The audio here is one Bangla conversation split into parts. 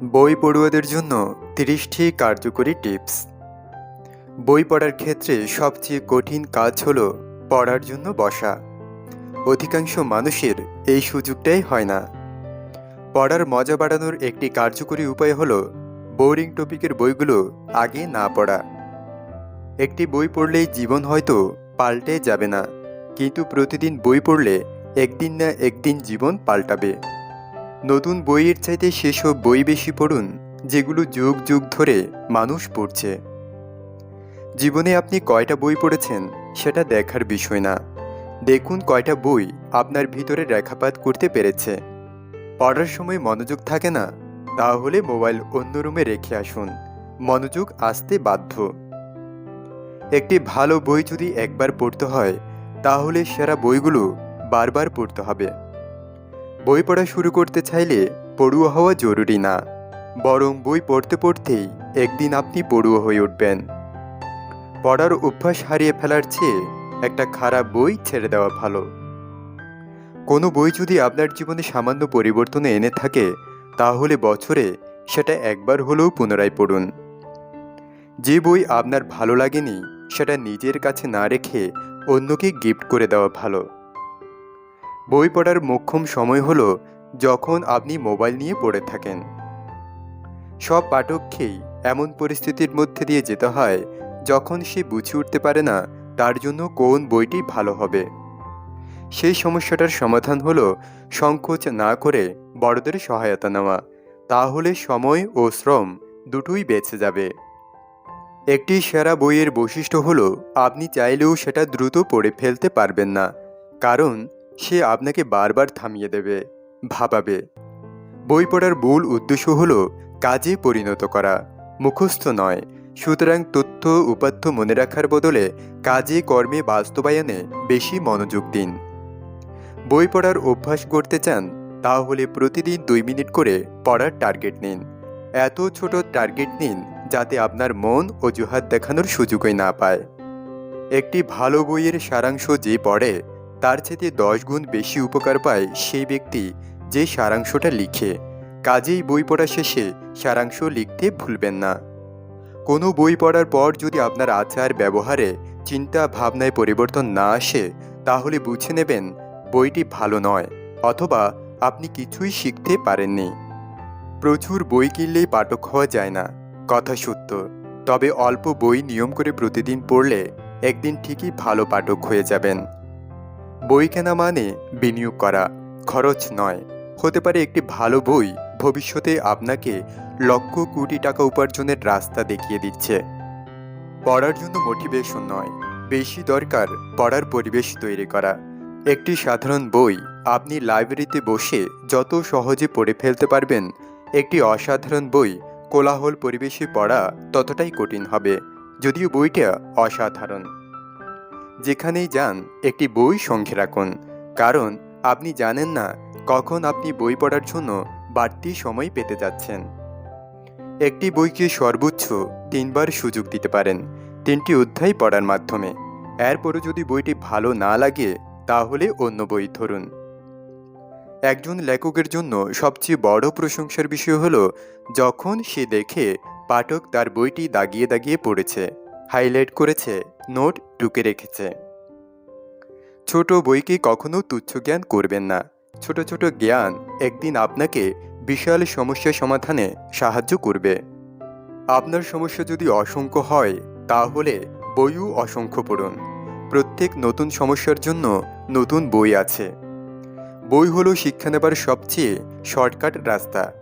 বই পড়ুয়াদের জন্য তিরিশটি কার্যকরী টিপস। বই পড়ার ক্ষেত্রে সবচেয়ে কঠিন কাজ হল পড়ার জন্য বসা। অধিকাংশ মানুষের এই সুযোগটাই হয় না। পড়ার মজা বাড়ানোর একটি কার্যকরী উপায় হল বোরিং টপিকের বইগুলো আগে না পড়া। একটি বই পড়লেই জীবন হয়তো পাল্টে যাবে না, কিন্তু প্রতিদিন বই পড়লে একদিন না একদিন জীবন পাল্টাবে। নতুন বইয়ের চাইতে সেসব বই বেশি পড়ুন, যেগুলো যুগ যুগ ধরে মানুষ পড়ছে। জীবনে আপনি কয়টা বই পড়েছেন, সেটা দেখার বিষয় না। দেখুন কয়টা বই আপনার ভিতরে রেখাপাত করতে পেরেছে। পড়ার সময় মনোযোগ থাকে না, তাহলে মোবাইল অন্য রুমে রেখে আসুন। মনোযোগ আসতে বাধ্য। একটি ভালো বই যদি একবার পড়তে হয়, তাহলে সেরা বইগুলো বারবার পড়তে হবে। বই পড়া শুরু করতে চাইলে পড়ুয়া হওয়া জরুরি না। বরং বই পড়তে পড়তেই একদিন আপনি পড়ুয়া হয়ে উঠবেন। পড়ার অভ্যাস হারিয়ে ফেলার চেয়ে একটা খারাপ বই ছেড়ে দেওয়া ভালো। কোনো বই যদি আপনার জীবনে সামান্য পরিবর্তন এনে থাকে, তাহলে বছরে সেটা একবার হলেও পুনরায় পড়ুন। যে বই আপনার ভালো লাগেনি, সেটা নিজের কাছে না রেখে অন্যকে গিফট করে দেওয়া ভালো। বই পড়ার মোক্ষম সময় হলো যখন আপনি মোবাইল নিয়ে পড়ে থাকেন। সব পাঠককেই এমন পরিস্থিতির মধ্যে দিয়ে যেতে হয় যখন সে বুঝে উঠতে পারে না তার জন্য কোন বইটি ভালো হবে। সেই সমস্যাটার সমাধান হলো সংকোচ না করে বড়দের সহায়তা নেওয়া। তাহলে সময় ও শ্রম দুটোই বেঁচে যাবে। একটি সেরা বইয়ের বৈশিষ্ট্য হলো আপনি চাইলেও সেটা দ্রুত পড়ে ফেলতে পারবেন না। কারণ সে আপনাকে বারবার থামিয়ে দেবে, ভাবাবে। বই পড়ার মূল উদ্দেশ্য হল কাজে পরিণত করা, মুখস্থ নয়। সুতরাং তথ্য উপাত্য মনে রাখার বদলে কাজে, কর্মে বাস্তবায়নে বেশি মনোযোগ দিন। বই পড়ার অভ্যাস করতে চান, তাহলে প্রতিদিন দুই মিনিট করে পড়ার টার্গেট নিন। এত ছোট টার্গেট নিন যাতে আপনার মন অজুহাত দেখানোর সুযোগই না পায়। একটি ভালো বইয়ের সারাংশ যে পড়ে তার চেয়ে দশ গুণ বেশি উপকার পায় সেই ব্যক্তি যে সারাংশটা লিখে। কাজেই বই পড়া শেষে সারাংশ লিখতে ভুলবেন না। কোনো বই পড়ার পর যদি আপনার আচার ব্যবহারে চিন্তা ভাবনায় পরিবর্তন না আসে, তাহলে বুঝে নেবেন বইটি ভালো নয়, অথবা আপনি কিছুই শিখতে পারেননি। প্রচুর বই কিনলেই পাঠক হওয়া যায় না, কথা সত্য। তবে অল্প বই নিয়ম করে প্রতিদিন পড়লে একদিন ঠিকই ভালো পাঠক হয়ে যাবেন। বই কেনা মানে বিনিয়োগ করা, খরচ নয়। হতে পারে একটি ভালো বই ভবিষ্যতে আপনাকে লক্ষ কোটি টাকা উপার্জনের রাস্তা দেখিয়ে দিচ্ছে। পড়ার জন্য মোটিভেশন নয়, বেশি দরকার পড়ার পরিবেশ তৈরি করা। একটি সাধারণ বই আপনি লাইব্রেরিতে বসে যত সহজে পড়ে ফেলতে পারবেন, একটি অসাধারণ বই কোলাহল পরিবেশে পড়া ততটাই কঠিন হবে, যদিও বইটা অসাধারণ। যেখানেই যান, একটি বই সঙ্গে রাখুন। কারণ, আপনি জানেন না কখন আপনি বই পড়ার জন্য বাড়তি সময় পেতে যাচ্ছেন। একটি বইকে সর্বোচ্চ তিনবার সুযোগ দিতে পারেন তিনটি অধ্যায় পড়ার মাধ্যমে। এরপরও যদি বইটি ভালো না লাগে, তাহলে অন্য বই ধরুন। একজন লেখকের জন্য সবচেয়ে বড় প্রশংসার বিষয় হল, যখন সে দেখে পাঠক তার বইটি দাগিয়ে দাগিয়ে পড়েছে। হাইলাইট করেছে, নোট টুকে রেখেছে। ছোট বইকে কখনো তুচ্ছ জ্ঞান করবেন না। ছোট ছোট জ্ঞান একদিন আপনাকে বিশাল সমস্যা সমাধানে সাহায্য করবে। আপনার সমস্যা যদি অসংখ্য হয়, তাহলে বইও অসংখ্য পড়ুন। প্রত্যেক নতুন সমস্যার জন্য নতুন বই আছে। বই হলো শিক্ষা নেবার সবচেয়ে শর্টকাট রাস্তা।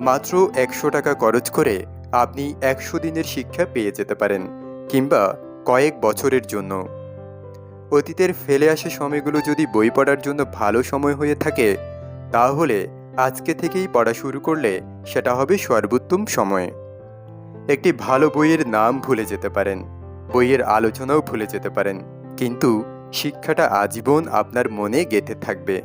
মাত্র একশো টাকা খরচ করে আপনি একশো দিনের শিক্ষা পেয়ে যেতে পারেন। কিংবা কয়েক বছরের জন্য। অতীতের ফেলে আসা সময়গুলো যদি বই পড়ার জন্য ভালো সময় হয়ে থাকে, তাহলে আজকে থেকেই পড়া শুরু করলে সেটা হবে সর্বোত্তম সময়। একটি ভালো বইয়ের নাম ভুলে যেতে পারেন, বইয়ের আলোচনাও ভুলে যেতে পারেন, কিন্তু শিক্ষাটা আজীবন আপনার মনে গেঁথে থাকবে।